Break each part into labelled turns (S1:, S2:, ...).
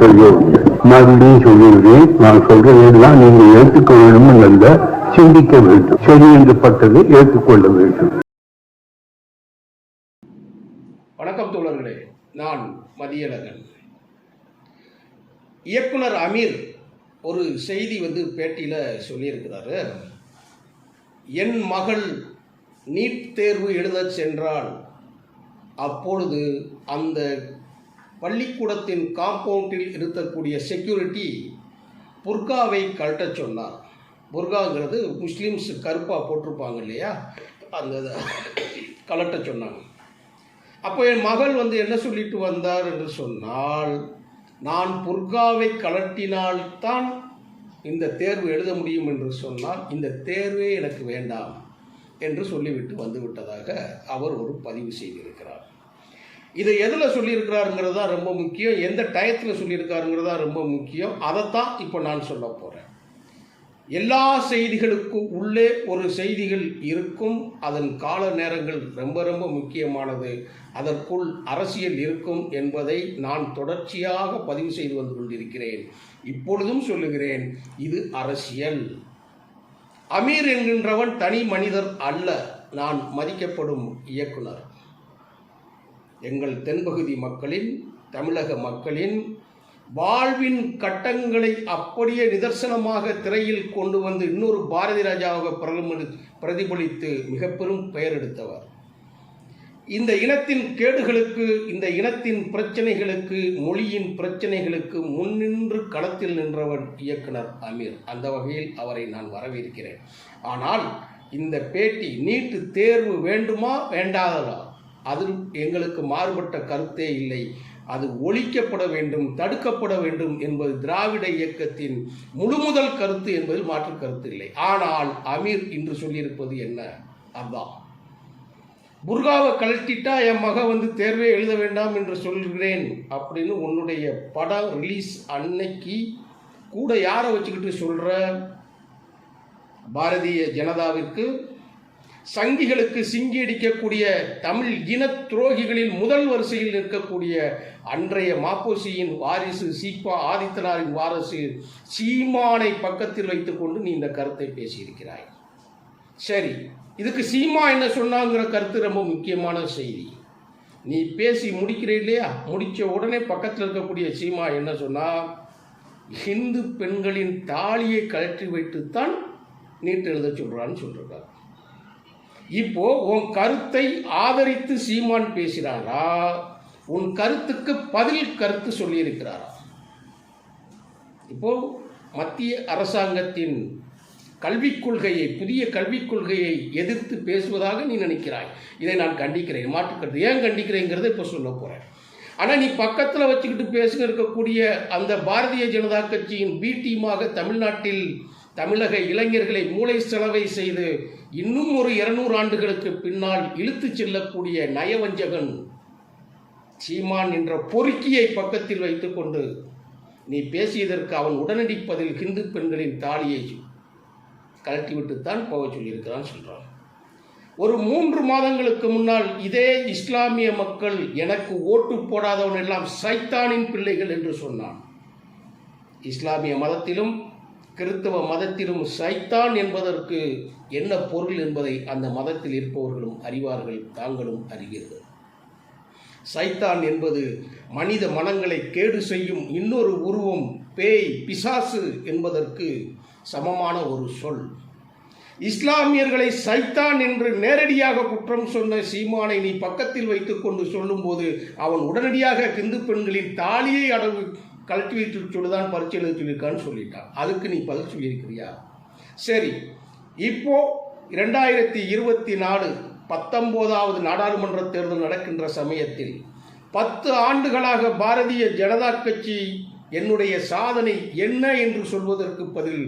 S1: தாய்மார்களே மறுபடியும் சொல்லுகிறேன். நான் சொல்றதெல்லாம் நீங்கள் ஏற்றுக்க வேண்டும் அல்ல சிந்திக்க வேண்டும். சரி என்று பட்டதை ஏற்றுக்கொள்ள வேண்டும்.
S2: வணக்கம் தோழர்களே. நான் மதியழகன். இயக்குனர் அமீர் ஒரு செய்தி வந்து பேட்டியில் சொல்லியிருக்கிறாரு. என் மகள் நீட் தேர்வு எழுத சென்றால் அப்பொழுது அந்த பள்ளிக்கூடத்தின் காம்பவுண்டில் இருக்கக்கூடிய செக்யூரிட்டி புர்காவை கழட்டச் சொன்னார். புர்காங்கிறது முஸ்லீம்ஸ் கருப்பாக போட்டிருப்பாங்க இல்லையா? அந்த இதை சொன்னாங்க. அப்போ என் மகள் வந்து என்ன சொல்லிட்டு வந்தார் என்று சொன்னால் நான் புர்காவை கலட்டினால்தான் இந்த தேர்வு எழுத முடியும் என்று சொன்னால் இந்த தேர்வே எனக்கு வேண்டாம் என்று சொல்லிவிட்டு வந்துவிட்டதாக அவர் ஒரு பதிவு செய்திருக்கிறார். இதை எதில் சொல்லியிருக்கிறாருங்கிறது தான் ரொம்ப முக்கியம். எந்த டயத்தில் சொல்லியிருக்காருங்கிறது தான் ரொம்ப முக்கியம். அதைத்தான் இப்போ நான் சொல்ல போகிறேன் எல்லா செய்திகளுக்கும் உள்ளே ஒரு செய்திகள் இருக்கும். அதன் கால நேரங்கள் ரொம்ப ரொம்ப முக்கியமானது. அதற்குள் அரசியல் இருக்கும் என்பதை நான் தொடர்ச்சியாக பதிவு செய்து வந்து கொண்டிருக்கிறேன். இப்பொழுதும் சொல்லுகிறேன் இது அரசியல். அமீர் என்கின்றவன் தனி மனிதர் அல்ல. நான் மதிக்கப்படும் இயக்குனர். எங்கள் தென்பகுதி மக்களின் தமிழக மக்களின் வாழ்வின் கட்டங்களை அப்படியே நிதர்சனமாக திரையில் கொண்டு வந்து இன்னொரு பாரதி ராஜாவாக பிரதிபலி பிரதிபலித்து மிக பெரும் பெயர் எடுத்தவர். இந்த இனத்தின் கேடுகளுக்கு இந்த இனத்தின் பிரச்சனைகளுக்கு மொழியின் பிரச்சனைகளுக்கு முன்னின்று களத்தில் நின்றவன் இயக்குனர் அமீர். அந்த வகையில் அவரை நான் வரவேற்கிறேன். ஆனால் இந்த பேட்டி நீட்டு தேர்வு வேண்டுமா வேண்டாததா? அதில் எங்களுக்கு மாறுபட்ட கருத்தே இல்லை. அது ஒழிக்கப்பட வேண்டும் தடுக்கப்பட வேண்டும் என்பது திராவிட இயக்கத்தின் முழுமுதல் கருத்து என்பதில் மாற்று கருத்து இல்லை. ஆனால் அமீர் இன்று சொல்லியிருப்பது என்ன? அதான் புர்காவை கழட்டிட்டா என் மக வந்து தேர்வே எழுத வேண்டாம் என்று சொல்கிறேன் அப்படின்னு உன்னுடைய படம் ரிலீஸ் அன்னைக்கு கூட யாரை வச்சுக்கிட்டு சொல்கிற பாரதிய ஜனதாவிற்கு சங்கிகளுக்கு சிங்கி அடிக்கக்கூடிய தமிழ் இன துரோகிகளில் முதல் வரிசையில் நிற்கக்கூடிய அன்றைய மாப்போசியின் வாரிசு சீப்பா ஆதித்தனாரின் வாரிசு சீமானை பக்கத்தில் வைத்துக்கொண்டு நீ இந்த கருத்தை பேசியிருக்கிறாய். சரி இதுக்கு சீமா என்ன சொன்னாங்கிற கருத்து ரொம்ப முக்கியமான செய்தி. நீ பேசி முடிக்கிற இல்லையா? முடித்த உடனே பக்கத்தில் இருக்கக்கூடிய சீமா என்ன சொன்னால் ஹிந்து பெண்களின் தாலியை கழற்றி வைத்துத்தான் நீட் எழுத சொல்கிறான்னு சொல்றாரு இப்போ உன் கருத்தை ஆதரித்து சீமான் பேசினாரா? உன் கருத்துக்கு பதில் கருத்து சொல்லியிருக்கிறாரா? இப்போ மத்திய அரசாங்கத்தின் கல்விக் கொள்கையை புதிய கல்விக் கொள்கையை எதிர்த்து பேசுவதாக நீ நினைக்கிறாய். இதை நான் கண்டிக்கிறேன் மாற்றுக்கிறது ஏன் கண்டிக்கிறேங்கிறத இப்போ சொல்ல போகிறேன் ஆனால் நீ பக்கத்தில் வச்சுக்கிட்டு பேசுங்க இருக்கக்கூடிய அந்த பாரதிய ஜனதா கட்சியின் பி டீமாக தமிழ்நாட்டில் தமிழக இளைஞர்களை மூளை செலவை செய்து இன்னும் ஒரு இருநூறு ஆண்டுகளுக்கு பின்னால் இழுத்துச் செல்லக்கூடிய நயவஞ்சகன் சீமான் என்ற பொறுக்கியை பக்கத்தில் வைத்துக்கொண்டு நீ பேசியதற்கு அவன் உடனடி பதில் ஹிந்து பெண்களின் தாலியை கழட்டிவிட்டுத்தான் போக சொல்லியிருக்கிறான் சொல்கிறான் ஒரு மூன்று மாதங்களுக்கு முன்னால் இதே இஸ்லாமிய மக்கள் எனக்கு ஓட்டு போடாதவன் எல்லாம் சைத்தானின் பிள்ளைகள் என்று சொன்னான். இஸ்லாமிய மதத்திலும் கிறிஸ்தவ மதத்திலும் சைத்தான் என்பதற்கு என்ன பொருள் என்பதை அந்த மதத்தில் இருப்பவர்களும் அறிவார்கள் தாங்களும் அறிவீர்கள் சைத்தான் என்பது மனித மனங்களை கேடு செய்யும் இன்னொரு உருவம் பேய் பிசாசு என்பதற்கு சமமான ஒரு சொல். இஸ்லாமியர்களை சைத்தான் என்று நேரடியாக குற்றம் சொன்ன சீமானை நீ பக்கத்தில் வைத்துக்கொண்டு சொல்லும்போது அவன் உடனடியாக இந்து பெண்களின் தாலியை அடவு கழட்டி வைத்து சொல்லுதான் பரிச்சை எழுத சொல்லியிருக்கான்னு சொல்லிட்டான் அதுக்கு நீ பதில் சொல்லியிருக்கிறியா? சரி இப்போ இரண்டாயிரத்தி இருபத்தி நாலு பத்தொம்போதாவது நாடாளுமன்ற தேர்தல் நடக்கின்ற சமயத்தில் பத்து ஆண்டுகளாக பாரதிய ஜனதா கட்சி என்னுடைய சாதனை என்ன என்று சொல்வதற்கு பதில்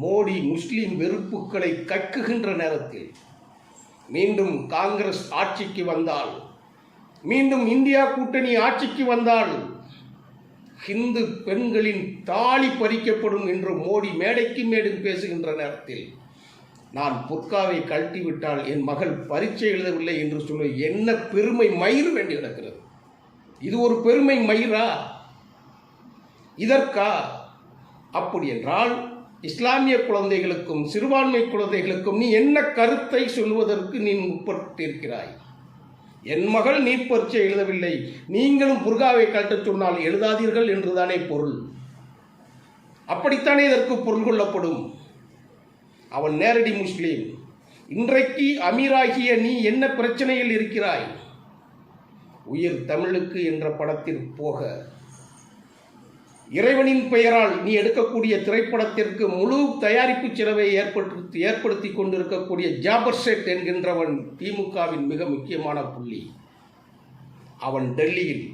S2: மோடி முஸ்லிம் வெறுப்புகளை கக்குகின்ற நேரத்தில் மீண்டும் காங்கிரஸ் ஆட்சிக்கு வந்தால் மீண்டும் இந்தியா கூட்டணி ஆட்சிக்கு வந்தால் ஹிந்து பெண்களின் தாலி பறிக்கப்படும் என்று மோடி மேடைக்கு மேடும் பேசுகின்ற நேரத்தில் நான் புர்காவை கழட்டிவிட்டால் என் மகள் பரீட்சை எழுதவில்லை என்று சொல்ல என்ன பெருமை மயிர் வேண்டி கிடக்கிறது இது ஒரு பெருமை மயிரா இதற்கா? அப்படி என்றால் இஸ்லாமிய குழந்தைகளுக்கும் சிறுபான்மை குழந்தைகளுக்கும் நீ என்ன கருத்தை சொல்வதற்கு நீ முற்பட்டிருக்கிறாய்? என் மகள் நீட் பரீட்சை எழுதவில்லை. நீங்களும் புர்காவை கழட்டச் சொன்னால் எழுதாதீர்கள் என்றுதானே பொருள். அப்படித்தானே இதற்கு பொருள் கொள்ளப்படும்? அவன் நேரடி முஸ்லீம். இன்றைக்கு அமீராகிய நீ என்ன பிரச்சனையில் இருக்கிறாய்? உயிர் தமிழுக்கு என்ற படத்தில் போக இறைவனின் பெயரால் நீ எடுக்கக்கூடிய திரைப்படத்திற்கு முழு தயாரிப்பு செலவை ஏற்படுத்தி ஏற்படுத்தி கொண்டிருக்கக்கூடிய ஜாபர் ஷெட் என்கின்றவன் திமுகவின் மிக முக்கியமான புள்ளி. அவன் டெல்லியில்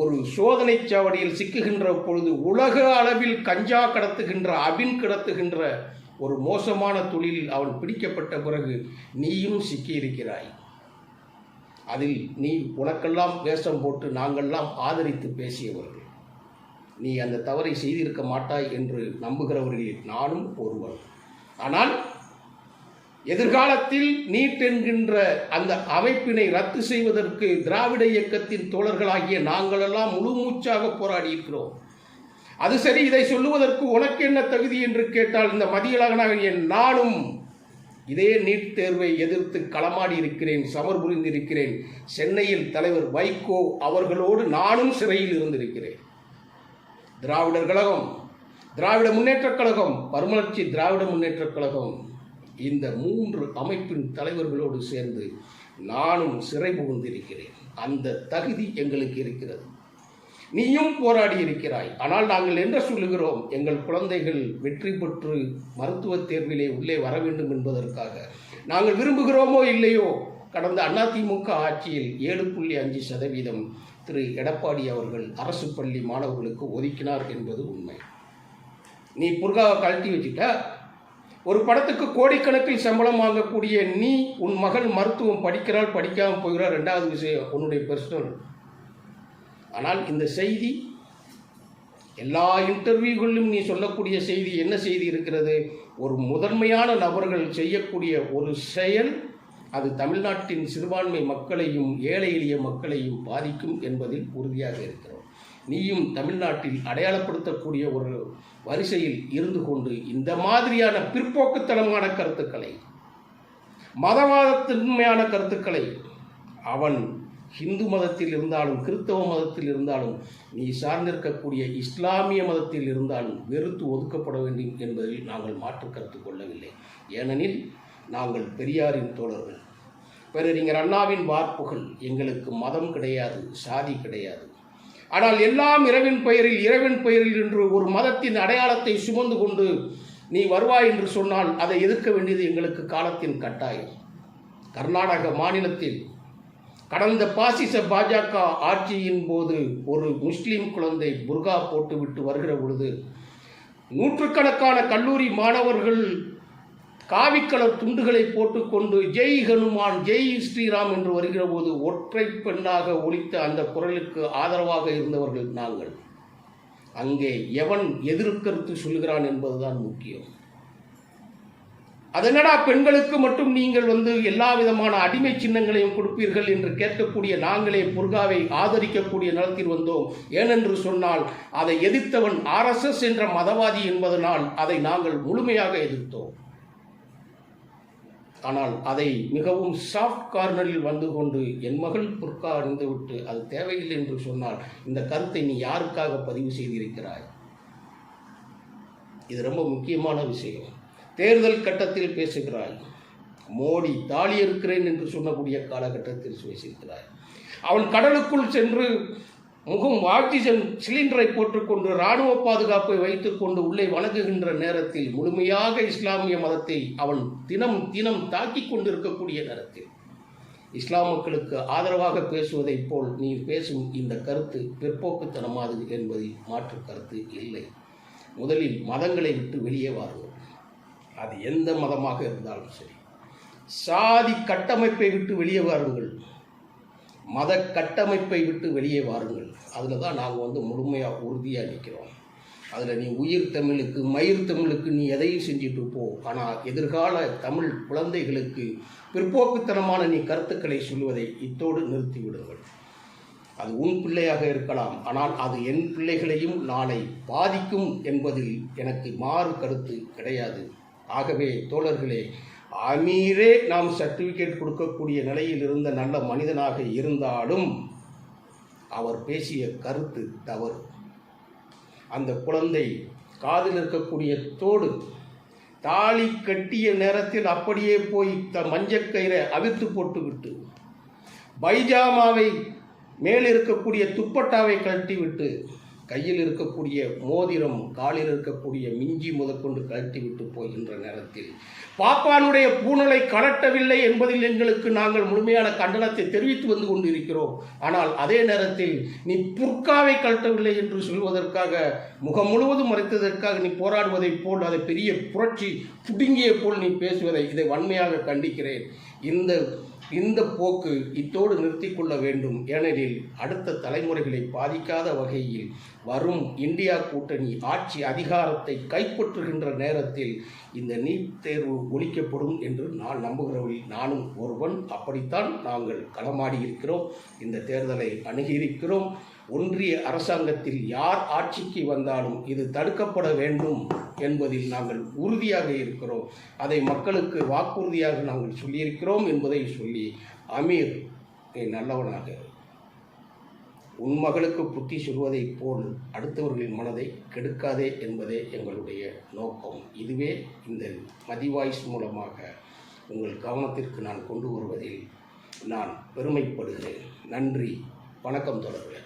S2: ஒரு சோதனை சாவடியில் சிக்குகின்ற பொழுது உலக அளவில் கஞ்சா கடத்துகின்ற அபின் கடத்துகின்ற ஒரு மோசமான தொழிலில் அவன் பிடிக்கப்பட்ட பிறகு நீயும் சிக்கியிருக்கிறாய். அதில் நீ உனக்கெல்லாம் வேஷம் போட்டு நாங்கள்லாம் ஆதரித்து பேசியவர்கள். நீ அந்த தவறை செய்திருக்க மாட்டாய் என்று நம்புகிறவர்களில் நானும் ஒருவன். ஆனால் எதிர்காலத்தில் நீட் என்கின்ற அந்த அமைப்பினை ரத்து செய்வதற்கு திராவிட இயக்கத்தின் தோழர்களாகிய நாங்களெல்லாம் முழு மூச்சாக போராடி இருக்கிறோம். அது சரி இதை சொல்லுவதற்கு உனக்கு என்ன தகுதி என்று கேட்டால் இந்த மதியழகனாக நானும் இதே நீட் தேர்வை எதிர்த்து களமாடி இருக்கிறேன் சமர் புரிந்திருக்கிறேன். சென்னையில் தலைவர் வைகோ அவர்களோடு நானும் சிறையில் இருந்திருக்கிறேன். திராவிடர் கழகம் திராவிட முன்னேற்றக் கழகம் மறுமலர்ச்சி திராவிட முன்னேற்றக் கழகம். இந்த மூன்று அமைப்பின் தலைவர்களோடு சேர்ந்து நானும் சிறை புகுந்திருக்கிறேன் அந்த தகுதி எங்களுக்கு இருக்கிறது. நீயும் போராடி இருக்கிறாய். ஆனால் நாங்கள் என்ன சொல்லுகிறோம்? எங்கள் குழந்தைகள் வெற்றி பெற்று மருத்துவத் தேர்விலே உள்ளே வர வேண்டும் என்பதற்காக. நாங்கள் விரும்புகிறோமோ இல்லையோ? கடந்த அதிமுக ஆட்சியில் ஏழு புள்ளி அஞ்சு சதவீதம் திரு எடப்பாடி அவர்கள் அரசு பள்ளி மாணவர்களுக்கு ஒதுக்கினார் என்பது உண்மை. நீ புர்காவை கழட்டி வச்சுட்ட ஒரு படத்துக்கு கோடிக்கணக்கில் சம்பளம் வாங்கக்கூடிய நீ உன் மகள் மருத்துவம் படிக்கிறாள் படிக்காமல் போகிறாள் ரெண்டாவது விஷயம் உன்னுடைய பர்சனல் ஆனால் இந்த செய்தி எல்லா இன்டர்வியூகளிலும் நீ சொல்லக்கூடிய செய்தி என்ன செய்தி இருக்கிறது? ஒரு முதன்மையான நபர்கள் செய்யக்கூடிய ஒரு செயல் அது தமிழ்நாட்டின் சிறுபான்மை மக்களையும் ஏழை எளிய மக்களையும் பாதிக்கும் என்பதில் உறுதியாக இருக்கிறோம். நீயும் தமிழ்நாட்டில் அடையாளப்படுத்தக்கூடிய ஒரு வரிசையில் இருந்து கொண்டு இந்த மாதிரியான பிற்போக்குத்தனமான கருத்துக்களை மதவாதத்தின்மையான கருத்துக்களை அவன் ஹிந்து மதத்தில் இருந்தாலும் கிறிஸ்தவ மதத்தில் இருந்தாலும் நீ சார்ந்திருக்கக்கூடிய இஸ்லாமிய மதத்தில் இருந்தாலும் வெறுத்து ஒதுக்கப்பட வேண்டும் என்பதில் நாங்கள் மாற்று கருத்து கொள்ளவில்லை. ஏனெனில் நாங்கள் பெரியாரின் தோழர்கள். பேரறிஞர் அண்ணாவின் வார்ப்புகள் எங்களுக்கு மதம் கிடையாது சாதி கிடையாது. ஆனால் எல்லாம் இரவின் பெயரில் இரவின் பெயரில் என்று ஒரு மதத்தின் அடையாளத்தை சுமந்து கொண்டு நீ வருவாய் என்று சொன்னால் அதை எதிர்க்க வேண்டியது எங்களுக்கு காலத்தின் கட்டாயம். கர்நாடக மாநிலத்தில் கடந்த பாசிச பாஜக ஆட்சியின் போது ஒரு முஸ்லீம் குழந்தை புர்கா போட்டுவிட்டு வருகிற பொழுது நூற்றுக்கணக்கான கல்லூரி மாணவர்கள் காவிக்கலர் துண்டுகளை போட்டுக்கொண்டு ஜெய் ஹனுமான் ஜெய் ஸ்ரீராம் என்று வருகிற போது ஒற்றை பெண்ணாக ஒழித்த அந்த குரலுக்கு ஆதரவாக இருந்தவர்கள் நாங்கள். அங்கே எவன் எதிர்கருத்து சொல்கிறான் என்பதுதான் முக்கியம். அதனடா பெண்களுக்கு மட்டும் நீங்கள் வந்து எல்லா விதமான அடிமை சின்னங்களையும் கொடுப்பீர்கள் என்று கேட்கக்கூடிய நாங்களே புர்காவை ஆதரிக்கக்கூடிய நிலத்தில் வந்தோம். ஏனென்று சொன்னால் அதை எதிர்த்தவன் ஆர்எஸ்எஸ் என்ற மதவாதி என்பதனால் அதை நாங்கள் முழுமையாக எதிர்த்தோம். ஆனால் அதை மிகவும் சாஃப்ட் கார்னரில் வந்து கொண்டு என் மகள் புர்கா அணிந்துவிட்டு அது தேவையில்லை என்று சொன்னால் இந்த கருத்தை நீ யாருக்காக பதிவு செய்திருக்கிறாய்? இது ரொம்ப முக்கியமான விஷயம். தேர்தல் கட்டத்தில் பேசுகிறாய். மோடி தாலி இருக்கிறேன் என்று சொல்லக்கூடிய காலகட்டத்தில் பேசியிருக்கிறாய். அவன் கடலுக்குள் சென்று முகம் ஆக்சிஜன் சிலிண்டரை போட்டுக்கொண்டு இராணுவ பாதுகாப்பை வைத்துக்கொண்டு உள்ளே வணங்குகின்ற நேரத்தில் முழுமையாக இஸ்லாமிய மதத்தை அவன் தினம் தினம் தாக்கிக் கொண்டிருக்கக்கூடிய நேரத்தில். இஸ்லாம் மக்களுக்கு ஆதரவாக பேசுவதைப் போல் நீ பேசும் இந்த கருத்து பிற்போக்குத்தனமாது என்பதில் மாற்று கருத்து இல்லை. முதலில் மதங்களை விட்டு வெளியே வாருங்கள். அது எந்த மதமாக இருந்தாலும் சரி. சாதி கட்டமைப்பை விட்டு வெளியே வாருங்கள். மத கட்டமைப்பை விட்டு வெளியே வாருங்கள். அதில் தான் நாங்கள் வந்து முழுமையாக உறுதியாக நிற்கிறோம் அதில் நீ உயிர் தமிழுக்கு மயிர் தமிழுக்கு நீ எதையும் செஞ்சுட்டு போ. ஆனால் எதிர்கால தமிழ் குழந்தைகளுக்கு பிற்போக்குத்தனமான நீ கருத்துக்களை சொல்வதை இத்தோடு நிறுத்திவிடுங்கள். அது உன் பிள்ளையாக இருக்கலாம். ஆனால் அது என் பிள்ளைகளையும் நாளை பாதிக்கும் என்பதில் எனக்கு மாறு கருத்து கிடையாது. ஆகவே தோழர்களே அமீரே நாம் சர்டிஃபிகேட் கொடுக்கக்கூடிய நிலையில் இருந்த நல்ல மனிதனாக இருந்தாலும் அவர் பேசிய கருத்து தவறு. அந்த குழந்தை காதில் இருக்கக்கூடிய தோடு தாலி கட்டிய நேரத்தில் அப்படியே போய் த மஞ்சக்கயிறை அவிழ்த்து போட்டுவிட்டு பைஜாமாவை மேலிருக்கக்கூடிய துப்பட்டாவை கட்டிவிட்டு கையில் இருக்கக்கூடிய மோதிரம் காலில் இருக்கக்கூடிய மிஞ்சி முதற்கொண்டு கழட்டிவிட்டு போகின்ற நேரத்தில் பாப்பானுடைய பூணலை கலட்டவில்லை என்பதில் எங்களுக்கு நாங்கள் முழுமையான கண்டனத்தை தெரிவித்து வந்து கொண்டிருக்கிறோம். ஆனால் அதே நேரத்தில் நீ புர்காவை கழட்டவில்லை என்று சொல்வதற்காக முகம் முழுவதும் மறைத்ததற்காக நீ போராடுவதைப் போல் அதை பெரிய புரட்சி புடுங்கிய போல் நீ பேசுவதை இதை வன்மையாக கண்டிக்கிறேன். இந்த இந்த போக்கு இத்தோடு நிறுத்திக் கொள்ள வேண்டும். ஏனெனில் அடுத்த தலைமுறைகளை பாதிக்காத வகையில் வரும் இந்தியா கூட்டணி ஆட்சி அதிகாரத்தை கைப்பற்றுகின்ற நேரத்தில் இந்த நீட் தேர்வு ஒழிக்கப்படும் என்று நான் நம்புகிறவர்கள் நானும் ஒருவன். அப்படித்தான் நாங்கள் களமாடி இருக்கிறோம் இந்த தேர்தலை அணுகியிருக்கிறோம். ஒன்றிய அரசாங்கத்தில் யார் ஆட்சிக்கு வந்தாலும் இது தடுக்கப்பட வேண்டும் என்பதில் நாங்கள் உறுதியாக இருக்கிறோம். அதை மக்களுக்கு வாக்குறுதியாக நாங்கள் சொல்லியிருக்கிறோம் என்பதை சொல்லி அமீர் நல்லவனாக உன் மகளுக்கு புத்தி சொல்வதைப் போல் அடுத்தவர்களின் மனதை கெடுக்காதே என்பதே எங்களுடைய நோக்கம். இதுவே இந்த மதிவாய்ஸ் மூலமாக உங்கள் கவனத்திற்கு நான் கொண்டு வருவதில் நான் பெருமைப்படுகிறேன். நன்றி. வணக்கம் தொடர்பு